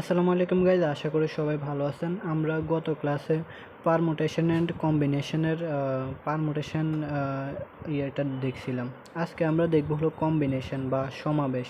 আসসালামু আলাইকুম গাইজ আশা করি সবাই ভালো আছেন। আমরা গত ক্লাসে পারমুটেশন অ্যান্ড কম্বিনেশনের পারমুটেশন ইয়েটা দেখছিলাম। আজকে আমরা দেখব হলো কম্বিনেশন বা সমাবেশ।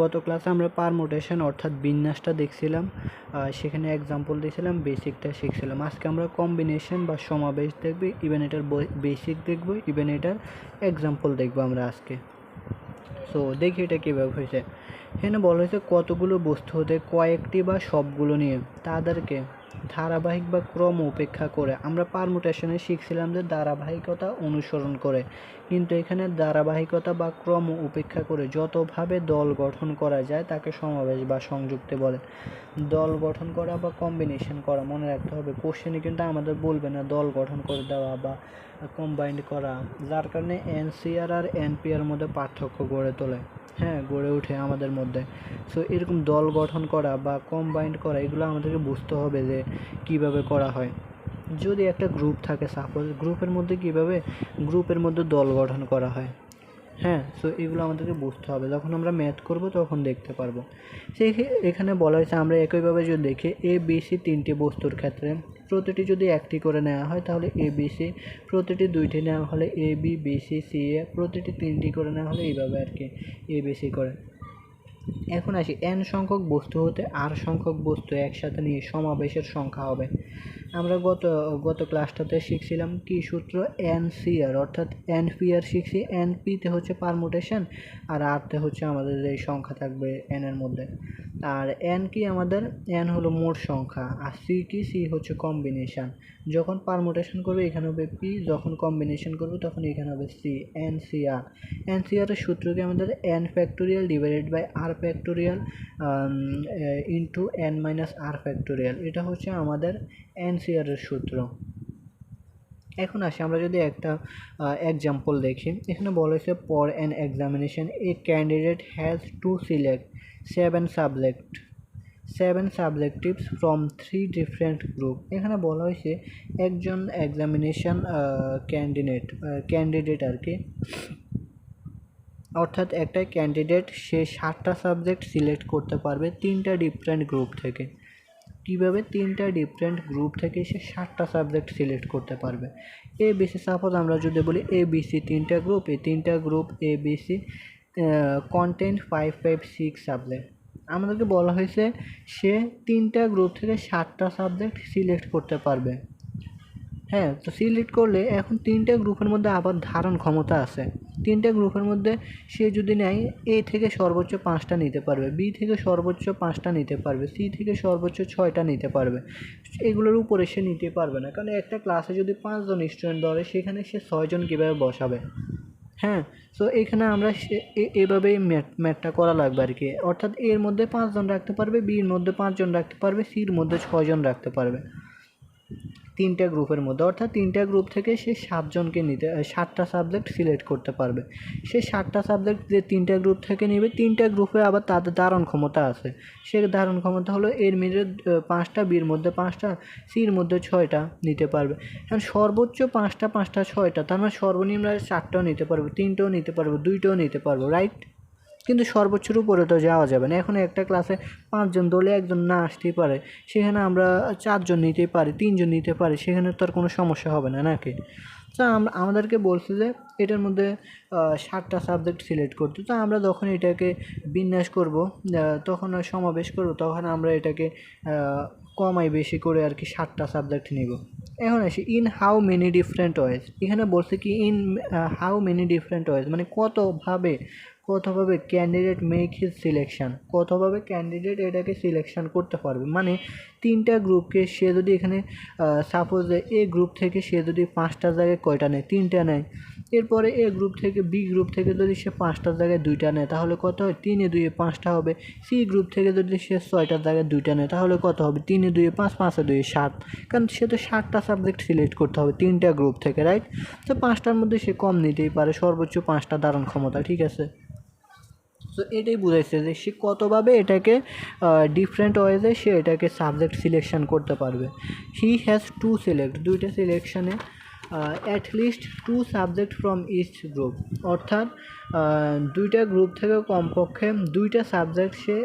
গত ক্লাসে আমরা পারমুটেশন অর্থাৎ বিন্যাসটা দেখছিলাম সেখানে এক্সাম্পল দিয়েছিলাম বেসিকটা শিখছিলাম। আজকে আমরা কম্বিনেশন বা সমাবেশ দেখব ইভেন এটার বেসিক দেখব ইভেন এটার এক্সাম্পল দেখব আমরা আজকে। সো দেখি এটা কীভাবে হয়েছে। এখানে বলা হয়েছে, কতগুলো বস্তু হতে কয়েকটি বা সবগুলো নিয়ে। তাদেরকে ধারাবাহিক বা ক্রম উপেক্ষা করে আমরা পারমুটেশনে শিখছিলাম যে ধারাবাহিকতা অনুসরণ করে। কিন্তু এখানে ধারাবাহিকতা বা ক্রম উপেক্ষা করে যতভাবে দল গঠন করা যায় তাকে সমাবেশ বা সংযুক্তে বলে। দল গঠন করা বা কম্বিনেশন করা মনে রাখতে হবে। কোশ্চেনে কিন্তু আমাদের বলবে না দল গঠন করে দেওয়া বা কম্বাইন্ড করা। যার কারণে এনসিআর আর এনপিআর মধ্যে পার্থক্য গড়ে তোলে। হ্যাঁ গড়ে ওঠে আমাদের মধ্যে। সো এরকম দল গঠন করা বা কম্বাইন্ড করা, এগুলো আমাদেরকে বুঝতে হবে যে কীভাবে করা হয়। যদি একটা গ্রুপ থাকে সাপোজ গ্রুপের মধ্যে কীভাবে গ্রুপের মধ্যে দল গঠন করা হয়? হ্যাঁ সো এগুলো আমাদেরকে বুঝতে হবে। যখন আমরা ম্যাথ করব, তখন দেখতে পারব। সেই এখানে বলা হয়েছে, আমরা একইভাবে যদি দেখি এ বি সি তিনটি বস্তুর ক্ষেত্রে প্রতিটি যদি একটি করে নেওয়া হয়, তাহলে এ বি সি প্রতিটি দুইটি নেওয়া হলে A B B C C A প্রতিটি তিনটি করে নেওয়া হলে এইভাবে আর কি এ বি সি করে। এখন আসি এন সংখ্যক বস্তু হতে আর সংখ্যক বস্তু একসাথে নিয়ে সমাবেশের সংখ্যা হবে। আমরা গত গত ক্লাসটাতে শিখছিলাম কি সূত্র এন সিআর অর্থাৎ এন পি আর শিখছি এন পিতে হচ্ছে পারমুটেশন আর আরতে হচ্ছে আমাদের এই সংখ্যা থাকবে এন এর মধ্যে। আর এন কি আমাদের? এন হলো মোট সংখ্যা, আর সি কি? সি হচ্ছে কম্বিনেশন যখন পারমোটেশন করবে, এখানে হবে পি যখন কম্বিনেশন করবে, তখন এখানে হবে C N C R N C আরের সূত্র কি আমাদের? N factorial divided by R factorial into N minus R factorial এটা হচ্ছে আমাদের এন সি আরের সূত্র। এখন আসি, আমরা যদি একটা এক্সাম্পল দেখি, এখানে বলা হয়েছে পর an examination a candidate has to select seven subject seven subjectives from three different group এখানে বলা হয়েছে একজন এক্সামিনেশন ক্যান্ডিডেট ক্যান্ডিডেট আর কি। অর্থাৎ একটা ক্যান্ডিডেট সে সাতটা সাবজেক্ট সিলেক্ট করতে পারবে তিনটা ডিফারেন্ট গ্রুপ থেকে। কীভাবে তিনটা ডিফারেন্ট গ্রুপ থেকে সে সাতটা সাবজেক্ট সিলেক্ট করতে পারবে? এ বিসি সাপোজ আমরা যদি বলি এ বিসি তিনটা গ্রুপ এই তিনটা group A BC content five five six subject আমাদেরকে বলা হয়েছে সে তিনটা গ্রুপ থেকে সাতটা সাবজেক্ট সিলেক্ট করতে পারবে। হ্যাঁ তো সিলেক্ট করলে এখন তিনটে গ্রুপের মধ্যে আবার ধারণ ক্ষমতা আছে। তিনটে গ্রুপের মধ্যে সে যদি নেয় এ থেকে সর্বোচ্চ পাঁচটা নিতে পারবে বি থেকে সর্বোচ্চ পাঁচটা নিতে পারবে সি থেকে সর্বোচ্চ ছয়টা নিতে পারবে। এগুলোর উপরে সে নিতে পারবে না, কারণ একটা ক্লাসে যদি পাঁচজন স্টুডেন্ট ধরে, সেখানে সে ছয়জন কীভাবে বসাবে? হ্যাঁ সো এখানে আমরা সে- এভাবেই ম্যাথ ম্যাথটা করা লাগবে আর কি। অর্থাৎ এর মধ্যে পাঁচজন রাখতে পারবে বির মধ্যে পাঁচজন রাখতে পারবে সির মধ্যে ছয়জন রাখতে পারবে। তিনটা গ্রুপের মধ্যে। অর্থাৎ তিনটা গ্রুপ থেকে সে সাতজনকে নিতে সাতটা সাবজেক্ট সিলেক্ট করতে পারবে। সে সাতটা সাবজেক্ট যে তিনটা গ্রুপ থেকে নেবে তিনটা গ্রুপে আবার তাদের ধারণ ক্ষমতা আছে। সে ধারণ ক্ষমতা হলো এর আহ, পাঁচটা বির মধ্যে পাঁচটা সির মধ্যে ছয়টা নিতে পারবে। কারণ সর্বোচ্চ পাঁচটা পাঁচটা ছয়টা তার মানে সর্বনিম্ন চারটাও নিতে পারব তিনটেও নিতে পারব দুইটাও নিতে পারব রাইট কিন্তু সর্বোচ্চের উপরে তো যাওয়া যাবে না। এখন একটা ক্লাসে পাঁচজন দলে একজন না আসতেই পারে। সেখানে আমরা চারজন নিতেই পারি, তিনজন নিতে পারি, সেখানে তো আর কোনো সমস্যা হবে না, নাকি? তো আমরা আমাদেরকে বলছে যে, এটার মধ্যে সাতটা সাবজেক্ট সিলেক্ট করতে। তো আমরা যখন এটাকে বিন্যাস করব তখন সমাবেশ করব, তখন আমরা এটাকে কমাই বেশি করে আর কি সাতটা সাবজেক্ট নিব। এখন আসি in how many different ways এখানে বলছে কি in how many different ways মানে কতভাবে কতভাবে ক্যান্ডিডেট মেক হিজ সিলেকশান কতভাবে ক্যান্ডিডেট এটাকে সিলেকশান করতে পারবে। মানে তিনটা গ্রুপকে সে যদি এখানে সাপোজ এ গ্রুপ থেকে সে যদি পাঁচটা জায়গায় কয়টা নেয়? তিনটা নেয়। এরপরে এ গ্রুপ থেকে বি গ্রুপ থেকে যদি সে পাঁচটার জায়গায় দুইটা নেয়, তাহলে কত হয়? তিনে দুইয়ে পাঁচটা হবে। সি গ্রুপ থেকে যদি সে ছয়টার জায়গায় দুইটা নেয়, তাহলে কত হবে? তিনে দুইয়ে পাঁচ, পাঁচে দুইয়ে সাত। কারণ সে তো সাতটা সাবজেক্ট সিলেক্ট করতে হবে তিনটা গ্রুপ থেকে রাইট তো পাঁচটার মধ্যে সে কম নিতেই পারে, সর্বোচ্চ পাঁচটা ধারণ ক্ষমতা, ঠিক আছে? তো এটাই বুঝাইছে যে সে কতভাবে এটাকে ডিফারেন্ট ওয়েজে সে এটাকে সাবজেক্ট সিলেকশন করতে পারবে। হি হ্যাজ টু সিলেক্ট দুইটা সিলেকশানে at least two subject from east group অর্থাৎ দুইটা গ্রুপ থেকে কমপক্ষে দুইটা সাবজেক্ট সে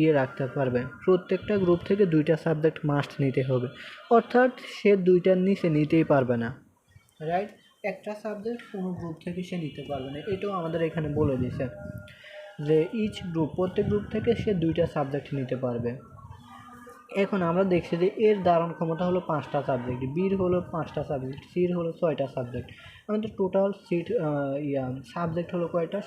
ইয়ে রাখতে পারবে। প্রত্যেকটা গ্রুপ থেকে দুইটা সাবজেক্ট মাস্ট নিতে হবে। অর্থাৎ, সে দুইটার নিচে নিতেই পারবে না। রাইট একটা সাবজেক্ট কোনো গ্রুপ থেকে সে নিতে পারবে না। এটাও আমাদের এখানে বলে দিয়েছে। যে ইচ গ্রুপ প্রত্যেক গ্রুপ থেকে সে দুইটা সাবজেক্ট নিতে পারবে। এখন আমরা দেখছি যে এর ধারণ ক্ষমতা হলো পাঁচটা সাবজেক্ট বির হলো পাঁচটা সাবজেক্ট সির হলো ছয়টা সাবজেক্ট আমাদের টোটাল সিট ইয়া সাবজেক্ট হলো কয়টা?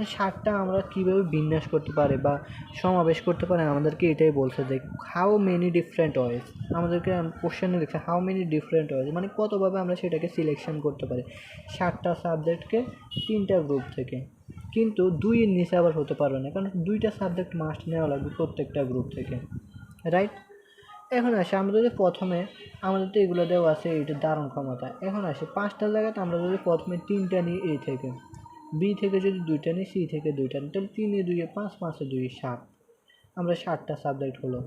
এই ষাটটা আমরা কীভাবে বিন্যাস করতে পারি বা সমাবেশ করতে পারে, আমাদেরকে এটাই বলছে যে হাউ মেনি ডিফারেন্ট ওয়েজ আমাদেরকে কোশ্চেনে লিখছে হাউ মেনি ডিফারেন্ট ওয়েজ মানে কতভাবে আমরা সেটাকে সিলেকশন করতে পারি? ষাটটা সাবজেক্টকে তিনটা গ্রুপ থেকে। কিন্তু দুইয়ের নিচে আবার হতে পারবে না, কারণ দুইটা সাবজেক্ট মাস্ট নেওয়া লাগবে প্রত্যেকটা গ্রুপ থেকে রাইট এখন আসে, আমরা যদি প্রথমে, আমাদের তো এগুলো দেওয়া আছে এইটার দারুণ ক্ষমতা, এখন আসে, পাঁচটা জায়গাতে আমরা যদি প্রথমে তিনটা নিই এ থেকে বি থেকে যদি দুইটা নিই সি থেকে দুইটা নিই, তাহলে তিনে দুইয়ে পাঁচ, পাঁচে দুই সাত, আমরা ষাটটা সাবজেক্ট হলো।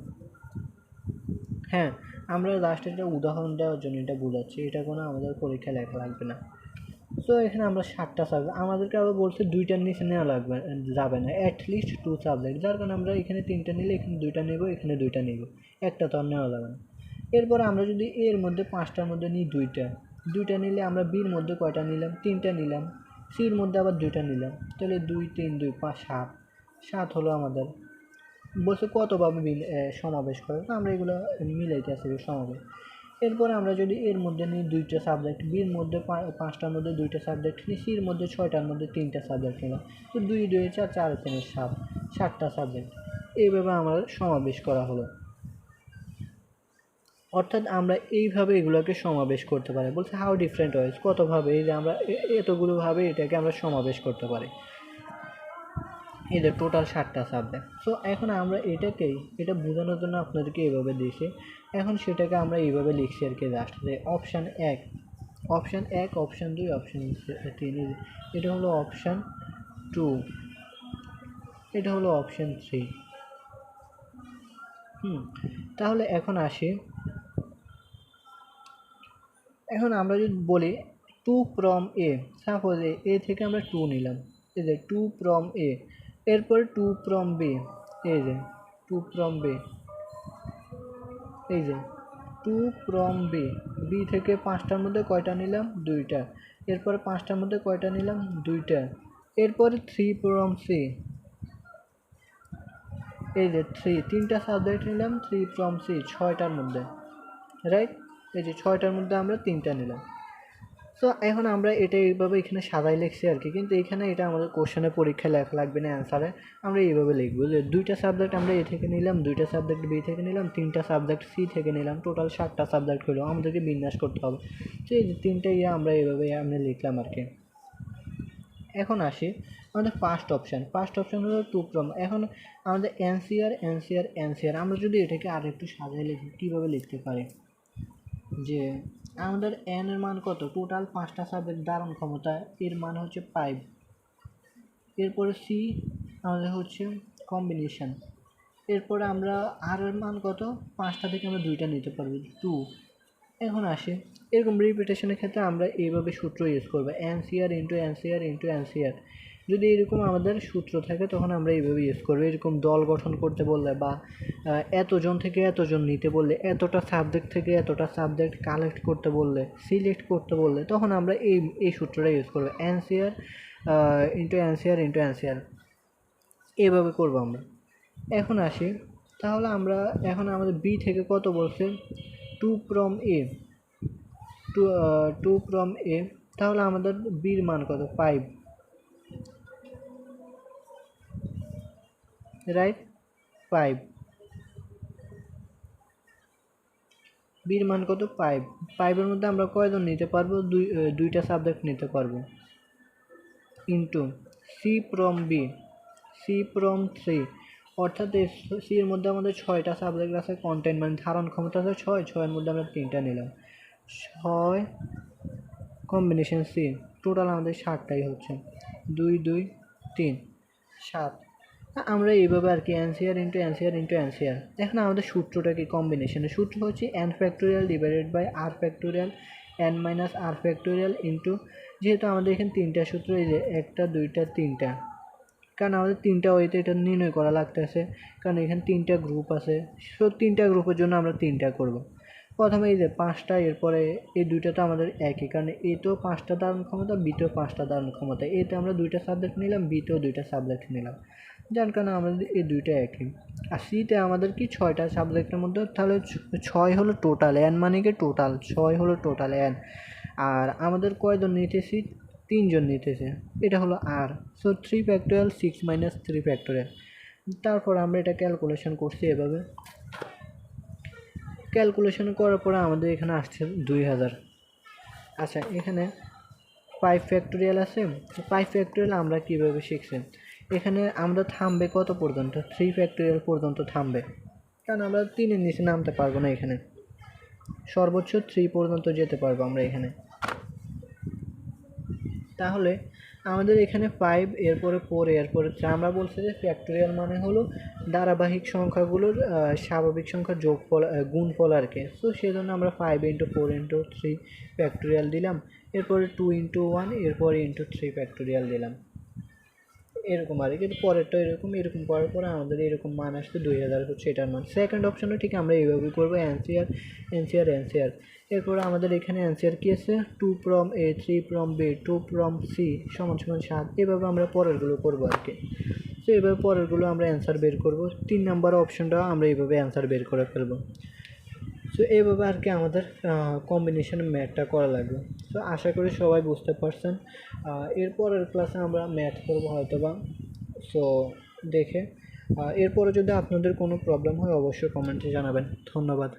হ্যাঁ আমরা লাস্টে একটা উদাহরণ দেওয়ার জন্য এটা বোঝাচ্ছি, এটা কোনো আমাদের পরীক্ষা লেখা লাগবে না। তো এখানে আমরা সাতটা সাবজেক্ট আমাদেরকে আবার বলছে দুইটার নিচে নেওয়া লাগবে, যাবে না। অ্যাটলিস্ট টু সাবজেক্ট যার কারণে আমরা এখানে তিনটা নিলে এখানে দুইটা নেব, এখানে দুইটা নেব। একটা তো আর নেওয়া যাবে না। এরপর আমরা যদি এর মধ্যে পাঁচটার মধ্যে নিই দুইটা দুইটা নিলে আমরা বির মধ্যে কয়টা নিলাম? তিনটা নিলাম। সির মধ্যে আবার দুইটা নিলাম। তাহলে দুই, তিন, দুই, পাঁচ, সাত। সাত হলো আমাদের। বলছে কতভাবে সমাবেশ করে? আমরা এগুলো মিলাইতে আসি সমাবেশ। এরপর আমরা যদি এর মধ্যে নিই দুইটা সাবজেক্ট বির মধ্যে পাঁচটার মধ্যে দুইটা সাবজেক্ট নিই, সির মধ্যে ছয়টার মধ্যে তিনটা সাবজেক্ট নিলাম। তো দুই দুই, চার চার তিনের সাত, সাতটা সাবজেক্ট এইভাবে আমার সমাবেশ করা হলো। অর্থাৎ আমরা এইভাবে এগুলোকে সমাবেশ করতে পারি। বলছে হাউ ডিফারেন্ট ওয়েজ কতভাবে এই যে আমরা এতগুলোভাবে এটাকে আমরা সমাবেশ করতে পারি? এদের টোটাল ষাটটা সাবজেক্ট সো এখন আমরা এটাকেই এটা বোঝানোর জন্য আপনাদেরকে এভাবে দিয়েছি। এখন সেটাকে আমরা এইভাবে লিখছি আর কি জাস্ট যে অপশান এক। অপশান এক অপশান দুই অপশান তিন। এটা হলো অপশান টু এটা হলো অপশান থ্রি হুম। তাহলে এখন আসি। এখন আমরা যদি বলি two from A suppose A থেকে আমরা টু নিলাম। এই যে টু ফ্রম এ এরপর টু ফ্রম বি এই যে, টু ফ্রম বি এই যে, টু ফ্রম বি বি থেকে পাঁচটার মধ্যে কয়টা নিলাম? দুইটা। এরপর পাঁচটার মধ্যে কয়টা নিলাম? দুইটা। এরপরে থ্রি ফ্রম সি এই যে থ্রি তিনটা সাবজেক্ট নিলাম থ্রি ফ্রম সি ছয়টার মধ্যে রাইট এই যে ছয়টার মধ্যে আমরা তিনটা নিলাম। তো এখন আমরা এটা এইভাবে এখানে সাজাই লিখছি আর কি। কিন্তু এখানে এটা আমাদের কোশ্চেনে পরীক্ষায় লেখা লাগবে না অ্যান্সারে আমরা এইভাবে লিখব যে দুইটা সাবজেক্ট আমরা এ থেকে নিলাম, দুইটা সাবজেক্ট বি থেকে নিলাম, তিনটা সাবজেক্ট সি থেকে নিলাম টোটাল সাতটা সাবজেক্ট হলো। আমাদেরকে বিন্যাস করতে হবে। তো এই যে তিনটে ইয়ে আমরা এইভাবে আমরা লিখলাম আর কি। এখন আসি আমাদের ফার্স্ট অপশান ফার্স্ট অপশান হলো টু ফ্রম এখন আমাদের এনসিআর এনসিআর এনসিআর আমরা যদি এটাকে আর একটু সাজাই লিখি, কীভাবে লিখতে পারি? যে আমাদের এন এর মান কত? টোটাল পাঁচটা সাবজেক্ট ধারণ ক্ষমতা, এর মান হচ্ছে ফাইভ এরপরে সি আমাদের হচ্ছে কম্বিনেশন এরপরে আমরা আর এর মান কত? পাঁচটা থেকে আমরা দুইটা নিতে পারব টু এখন আসে, এরকম রিপিটেশনের ক্ষেত্রে আমরা এইভাবে সূত্র ইউজ করব NCR into NCR into NCR যদি এরকম আমাদের সূত্র থাকে, তখন আমরা এইভাবে ইউজ করব। এরকম দল গঠন করতে বললে বা এতজন থেকে এতজন নিতে বললে, এতটা সাবজেক্ট থেকে এতটা সাবজেক্ট কালেক্ট করতে বললে সিলেক্ট করতে বললে, তখন আমরা এই এই সূত্রটা ইউজ করব। NCR into NCR into NCR এইভাবে করব আমরা। এখন আসি। তাহলে আমরা, এখন আমাদের বি থেকে কত বলছে? Two from A two two from A তাহলে আমাদের বির মান কত? Five right? ফাইভ বির মান কত? ফাইভ ফাইভের মধ্যে আমরা কয়জন নিতে পারব? দুই দুইটা সাবজেক্ট নিতে পারব। Into C from B. C from three. অর্থাৎ সি এর মধ্যে আমাদের ছয়টা সাবজেক্ট আছে কন্টেন্ট মানে ধারণ ক্ষমতা আছে ছয়, ছয়ের মধ্যে আমরা তিনটা নিলাম। ছয় কম্বিনেশন সি টোটাল আমাদের ষাটটাই হচ্ছে। দুই দুই, তিন, সাত। আমরা এইভাবে আর কি অ্যান্সিয়ার ইন্টু অ্যান্সিয়ার ইন্টু অ্যান্সিয়ার এখন আমাদের সূত্রটা কি কম্বিনেশনের সূত্র হচ্ছে N factorial divided by R factorial N minus R factorial into যেহেতু আমাদের এখানে তিনটা সূত্র, এই যে একটা, দুইটা, তিনটা। কারণ আমাদের তিনটা ওয়েতে এটা নির্ণয় করা লাগতেছে, কারণ এখানে তিনটা গ্রুপ আছে। সো, তিনটা গ্রুপের জন্য আমরা তিনটা করব। প্রথমে এই যে পাঁচটা, এরপরে এই দুইটা তো আমাদের একই, কারণ এ তো পাঁচটা ধারণ ক্ষমতা বিতেও পাঁচটা ধারণ ক্ষমতা। এতে আমরা দুইটা সাবজেক্ট নিলাম বিতেও দুইটা সাবজেক্ট নিলাম। যার কারণে আমাদের এই দুইটা একই। আর সিতে আমাদের কি ছয়টা সাবজেক্টের মধ্যে? তাহলে ছয় হলো টোটাল এন মানে কি টোটাল ছয় হলো টোটাল এন আর আমাদের কয়জন নিতেছি? তিনজন নিতেছে। এটা হলো আর so three factorial six minus three factorial তারপর আমরা এটা ক্যালকুলেশন করছি এভাবে। ক্যালকুলেশন করার পরে আমাদের এখানে আসছে দুই হাজার। আচ্ছা এখানে ফাইভ ফ্যাক্টোরিয়াল আছে। ফাইভ ফ্যাক্টোরিয়াল আমরা কীভাবে শিখছি? এখানে আমরা থামবে কত পর্যন্ত? থ্রি ফ্যাক্টোরিয়াল পর্যন্ত থামবে। কারণ আমরা তিনের নিচে নামতে পারব না এখানে। সর্বোচ্চ থ্রি পর্যন্ত যেতে পারব আমরা এখানে। তাহলে আমাদের এখানে ফাইভ এরপরে ফোর এরপরে আমরা বলছি যে ফ্যাক্টোরিয়াল মানে হলো ধারাবাহিক সংখ্যাগুলোর স্বাভাবিক সংখ্যার যোগফল আহ, গুণফল আর কি। তো সেই জন্য আমরা five into four into three factorial দিলাম। এরপরে টু ইন্টু ওয়ান এরপরে ইন্টু থ্রি ফ্যাক্টোরিয়াল দিলাম। এরকম আর কি পরেরটা এরকম এরকম করার পরে আমাদের এরকম মান আসছে দুই হাজার হচ্ছে এটার মান। সেকেন্ড অপশনও ঠিক আমরা এইভাবে করব অ্যান্সিয়ার অ্যান্সিয়ার অ্যান্সিয়ার এরপরে আমাদের এখানে অ্যান্সিয়ার কী আছে? Two from A three from B two from C সমান সমান সাত, এভাবে আমরা পরেরগুলো করব আর কি। তো এভাবে পরেরগুলো আমরা অ্যান্সার বের করব। তিন নাম্বার অপশনটা আমরা এইভাবে অ্যান্সার বের করে ফেলব। সো এইভাবে আর কি আমাদের কম্বিনেশন ম্যাথটা করা লাগবে। সো আশা করি সবাই বুঝতে পারছেন। এরপরের ক্লাসে আমরা ম্যাথ করব হয়তো বা সো দেখে এরপরে যদি আপনাদের কোনো প্রবলেম হয়, অবশ্যই কমেন্টে জানাবেন। ধন্যবাদ।